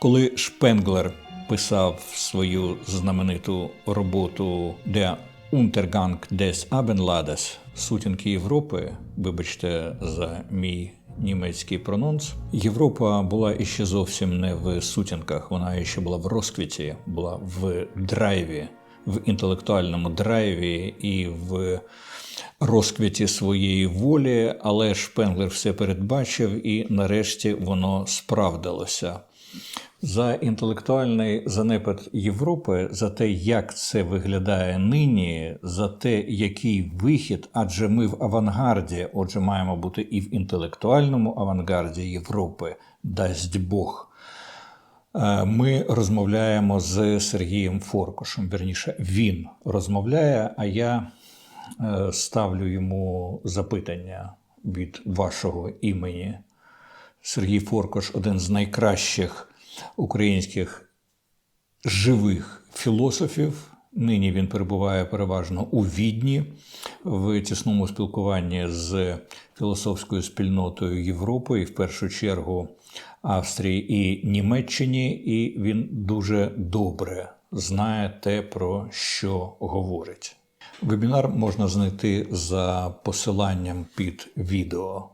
Коли Шпенглер писав свою знамениту роботу Der Untergang des Abendlades Сутінки Європи, вибачте за мій німецький прононс, Європа була іще зовсім не в сутінках, вона іще була в розквіті, була в драйві, в інтелектуальному драйві і в розквіті своєї волі, але Шпенглер все передбачив, і нарешті воно справдилося. За інтелектуальний занепад Європи, за те, як це виглядає нині, за те, який вихід, адже ми в авангарді, отже, маємо бути і в інтелектуальному авангарді Європи, дасть Бог. Е, Ми розмовляємо з Сергієм Форкушем. Вірніше, він розмовляє, а я е, ставлю йому запитання від вашого імені. Сергій Форкуш один з найкращих українських живих філософів. Нині він перебуває переважно у Відні в тісному спілкуванні з філософською спільнотою Європи і в першу чергу Австрії і Німеччині, і він дуже добре знає те, про що говорить. Вебінар можна знайти за посиланням під відео.